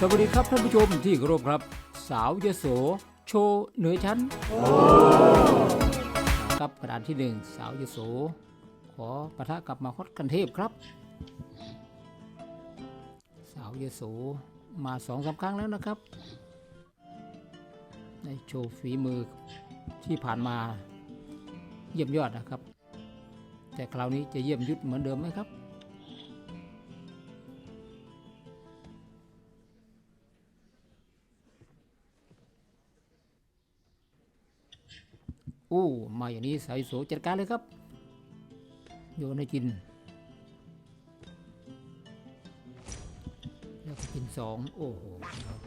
สวัสดีครับท่านผู้ชมที่เคารพครับ สาวยโส โชว์เหนือชั้นครับกระดานที่หนึ่งสาวยโส ขอปะทะกับมาคอดกันเทพครับ สาวยโสมาสองสามครั้งแล้วนะครับ ในโชว์ฝีมือที่ผ่านมาเยี่ยมยอดนะครับ แต่คราวนี้จะเยี่ยมยุดเหมือนเดิมไหมครับ อู้มาอย่างนี้สายโสจัดการเลยครับ โยนให้กิน แล้วก็กินสองโอ้โห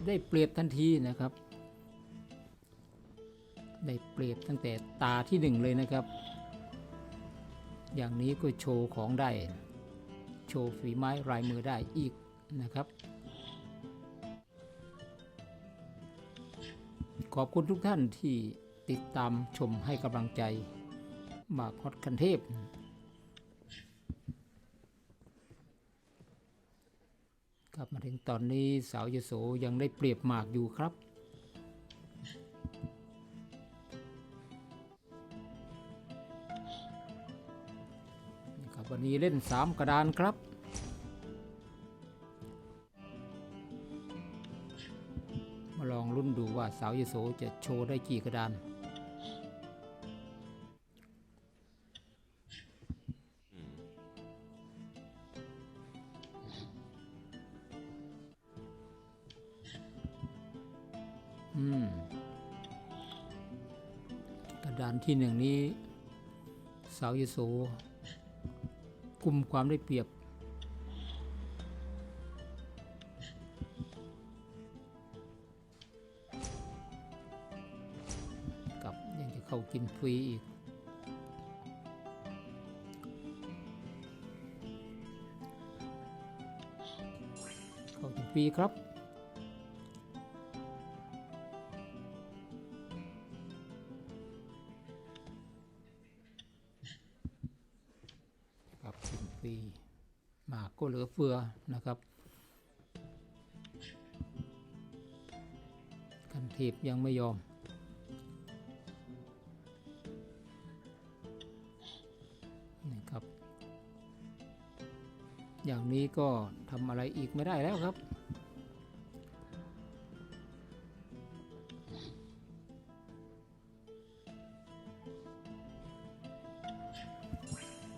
ได้เปรียบทันทีนะครับ ได้เปรียบตั้งแต่ตาที่หนึ่งเลยนะครับ อย่างนี้ก็โชว์ของได้ โชว์ฝีไม้ลายมือได้อีกนะครับขอบคุณทุกท่านที่ ติดตามชมให้กำลังใจมาคอดคันเทพ กลับมาถึงตอนนี้สาวยโสยังได้เปรียบมากอยู่ครับครับ วันนี้เล่น 3 กระดานครับมาลองรุ่นดูว่าสาวยโสจะโชว์ได้กี่กระดาน กระดานที่หนึ่งนี้สาวยโสกุมความได้เปรียบ กับยังจะเข้ากินฟรีอีก เข้ากินฟรีครับ รีหมากก็เหลือเฟือนะครับกันเทพยังไม่ยอม นี่ครับ อย่างนี้ก็ทำอะไรอีกไม่ได้แล้วครับ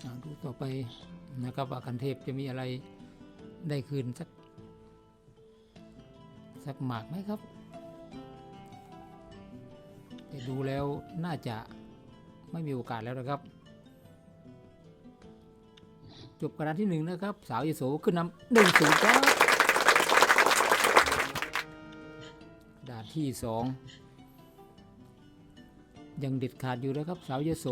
อ่าดูต่อไป นะครับว่าคันเทพจะมีอะไรได้คืนสักสักหมากไหมครับแต่ดูแล้วน่าจะไม่มีโอกาสแล้วนะครับ จบกระดานที่หนึ่งนะครับ สาวยโสขึ้นนำหนึ่งศูนย์ครับกระดานที่สองยังเด็ดขาดอยู่นะครับ สาวยโส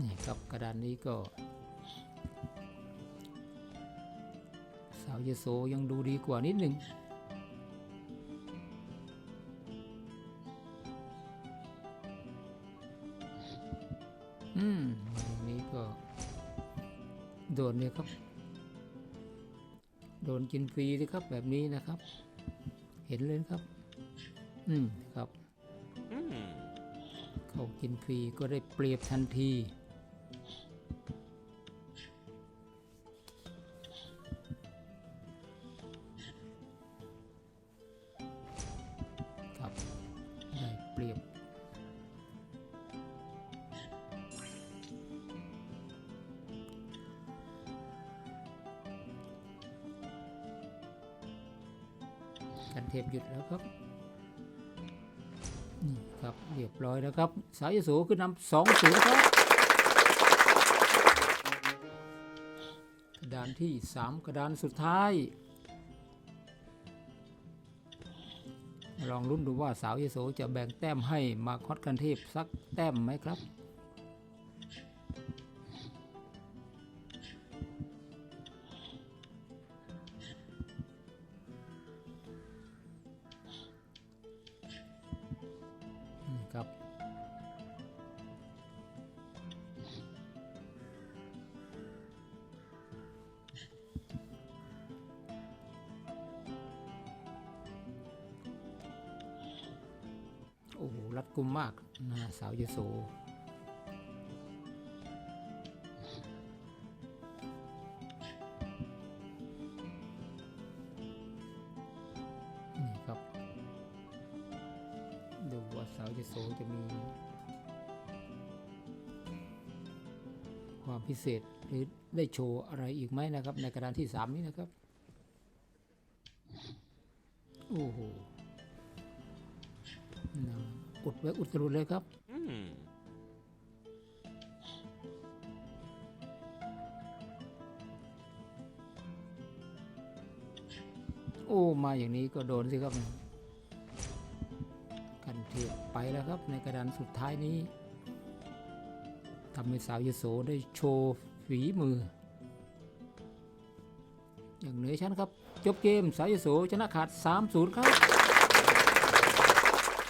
นี่ครับกระดานนี้ก็ สาวเยโสยังดูดีกว่านิดหนึ่งอืมอย่างนี้ก็ โดนเนี่ยครับ โดนกินฟรีเลยครับแบบนี้นะครับ เห็นเลยครับ อืมครับเขากินฟรีก็ได้เปรียบทันที กันเทปหยุดแล้วครับนี่ครับเรียบร้อยแล้วครับ สายโสขึ้นนำสองศูนย์ครับกระดานที่สามกระดานสุดท้าย ลองรุ่นดูว่าสาวยโสจะแบ่งแต้มให้มาคอดกันเทพสักแต้มไหมครับ รัดกุมมากนะสาวยโสนี่ครับ ดูว่าสาวยโสจะมี ความพิเศษหรือได้โชว์อะไรอีกไหมนะครับ ในกระดานที่สามนี้นะครับ โอ้โหนะ อุดไว้อุตรุดเลยครับ Hmm. โอ้ มาอย่างนี้ก็โดนสิครับ กันเทพไปแล้วครับ ในกระดานสุดท้ายนี้ทำให้สาวยโสได้โชว์ฝีมือ อย่างเหนือชั้นครับ จบเกมสาวยโสชนะขาด 3-0 ครับ